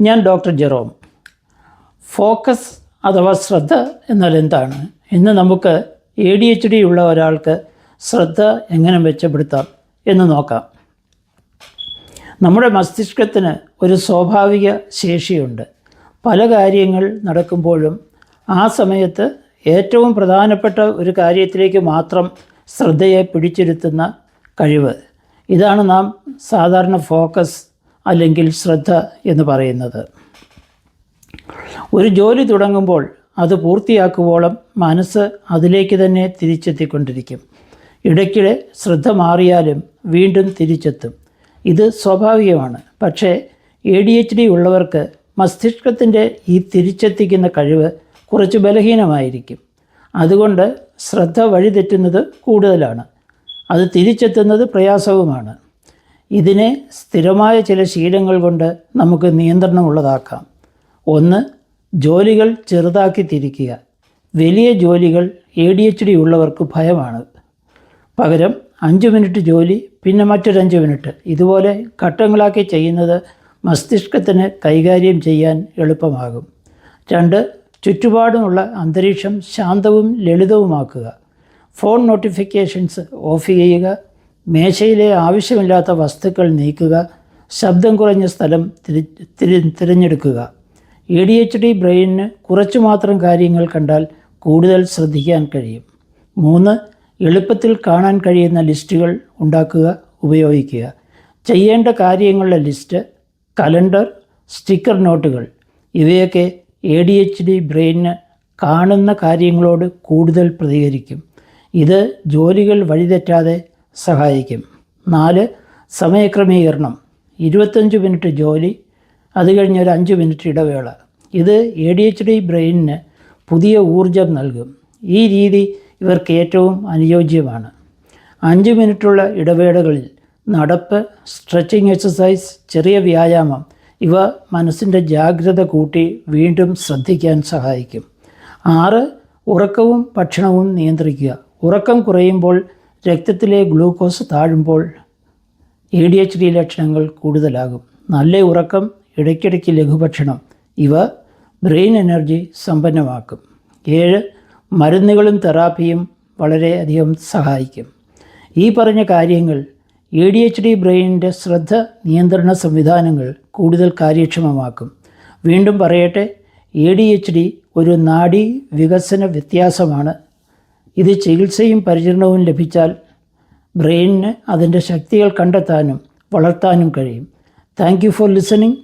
ഞാൻ doctor Jerome. Focus അഥവാ ശ്രദ്ധ എന്നാൽ എന്താണ്? ഇന്ന് നമുക്ക് എ ഡി എച്ച് ഡി ഉള്ള ഒരാൾക്ക് ശ്രദ്ധ എങ്ങനെ മെച്ചപ്പെടുത്താം എന്ന് നോക്കാം. നമ്മുടെ മസ്തിഷ്കത്തിന് ഒരു സ്വാഭാവിക ശേഷിയുണ്ട്. പല കാര്യങ്ങൾ നടക്കുമ്പോഴും ആ സമയത്ത് ഏറ്റവും പ്രധാനപ്പെട്ട ഒരു കാര്യത്തിലേക്ക് മാത്രം ശ്രദ്ധയെ പിടിച്ചിരുത്തുന്ന കഴിവ്. ഇതാണ് നാം സാധാരണ ഫോക്കസ് അല്ലെങ്കിൽ ശ്രദ്ധ എന്ന് പറയുന്നത്. ഒരു ജോലി തുടങ്ങുമ്പോൾ അത് പൂർത്തിയാക്കുവോളം മനസ്സ് അതിലേക്ക് തന്നെ തിരിച്ചെത്തിക്കൊണ്ടിരിക്കും. ഇടയ്ക്കിടെ ശ്രദ്ധ മാറിയാലും വീണ്ടും തിരിച്ചെത്തും. ഇത് സ്വാഭാവികമാണ്. പക്ഷേ എ ഡി എച്ച് ഡി ഉള്ളവർക്ക് മസ്തിഷ്കത്തിന്റെ ഈ തിരിച്ചെത്തിക്കുന്ന കഴിവ് കുറച്ച് ബലഹീനമായിരിക്കും. അതുകൊണ്ട് ശ്രദ്ധ വഴിതെറ്റുന്നത് കൂടുതലാണ്. അത് തിരിച്ചെത്തുന്നത് പ്രയാസവുമാണ്. ഇതിനെ സ്ഥിരമായ ചില ശീലങ്ങൾ കൊണ്ട് നമുക്ക് നിയന്ത്രണമുള്ളതാക്കാം. ഒന്ന് ജോലികൾ ചെറുതാക്കി തിരിക്കുക. വലിയ ജോലികൾ എ ഡി എച്ച് ഡി ഉള്ളവർക്ക് ഭയമാണ്. പകരം അഞ്ച് മിനിറ്റ് ജോലി പിന്നെ മറ്റൊരഞ്ച് മിനിറ്റ്. ഇതുപോലെ ഘട്ടങ്ങളാക്കി ചെയ്യുന്നത് മസ്തിഷ്കത്തിന് കൈകാര്യം ചെയ്യാൻ എളുപ്പമാകും. രണ്ട് ചുറ്റുപാടുമുള്ള അന്തരീക്ഷം ശാന്തവും ലളിതവുമാക്കുക. ഫോൺ നോട്ടിഫിക്കേഷൻസ് ഓഫ് ചെയ്യുക. മേശയിലെ ആവശ്യമില്ലാത്ത വസ്തുക്കൾ നീക്കുക ശബ്ദം കുറഞ്ഞ സ്ഥലം തിരി തിരി തിരഞ്ഞെടുക്കുക. എ ഡി എച്ച് ഡി ബ്രെയിനിന് കുറച്ചു മാത്രം കാര്യങ്ങൾ കണ്ടാൽ കൂടുതൽ ശ്രദ്ധിക്കാൻ കഴിയും. മൂന്ന് എളുപ്പത്തിൽ കാണാൻ കഴിയുന്ന ലിസ്റ്റുകൾ ഉണ്ടാക്കുക ഉപയോഗിക്കുക. ചെയ്യേണ്ട കാര്യങ്ങളുടെ ലിസ്റ്റ് കലണ്ടർ സ്റ്റിക്കർ നോട്ടുകൾ. ഇവയൊക്കെ എ ഡി എച്ച് ഡി ബ്രെയിനിന് കാണുന്ന കാര്യങ്ങളോട് കൂടുതൽ പ്രതികരിക്കും. ഇത് ജോലികൾ വഴിതെറ്റാതെ സഹായിക്കും. നാല് സമയക്രമീകരണം. ഇരുപത്തഞ്ച് മിനിറ്റ് ജോലി അത് കഴിഞ്ഞ് ഒരു അഞ്ച് മിനിറ്റ് ഇടവേള. ഇത് എ ഡി എച്ച് ഡി ബ്രെയിനിന് പുതിയ ഊർജം നൽകും. ഈ രീതി ഇവർക്ക് ഏറ്റവും അനുയോജ്യമാണ്. അഞ്ച് മിനിറ്റുള്ള ഇടവേളകളിൽ നടപ്പ് സ്ട്രെച്ചിങ് എക്സസൈസ് ചെറിയ വ്യായാമം ഇവ മനസ്സിന്റെ ജാഗ്രത കൂട്ടി വീണ്ടും ശ്രദ്ധിക്കാൻ സഹായിക്കും. ആറ് ഉറക്കവും ഭക്ഷണവും നിയന്ത്രിക്കുക. ഉറക്കം കുറയുമ്പോൾ രക്തത്തിലെ ഗ്ലൂക്കോസ് താഴുമ്പോൾ എ ഡി എച്ച് ഡി ലക്ഷണങ്ങൾ കൂടുതലാകും. നല്ല ഉറക്കം ഇടയ്ക്കിടയ്ക്ക് ലഘുഭക്ഷണം ഇവ ബ്രെയിൻ എനർജി സമ്പന്നമാക്കും. ഏഴ് മരുന്നുകളും തെറാപ്പിയും വളരെയധികം സഹായിക്കും. ഈ പറഞ്ഞ കാര്യങ്ങൾ എ ഡി എച്ച് ഡി ബ്രെയിനിന്റെ ശ്രദ്ധ നിയന്ത്രണ സംവിധാനങ്ങൾ കൂടുതൽ കാര്യക്ഷമമാക്കും. വീണ്ടും പറയട്ടെ എ ഡി എച്ച് ഡി ഒരു നാഡീ വികസന വ്യത്യാസമാണ് ഇത് ചികിത്സയും പരിചരണവും ലഭിച്ചാൽ ബ്രെയിനിന് അതിന്റെ ശക്തികൾ കണ്ടെത്താനും വളർത്താനും കഴിയും. Thank you for listening.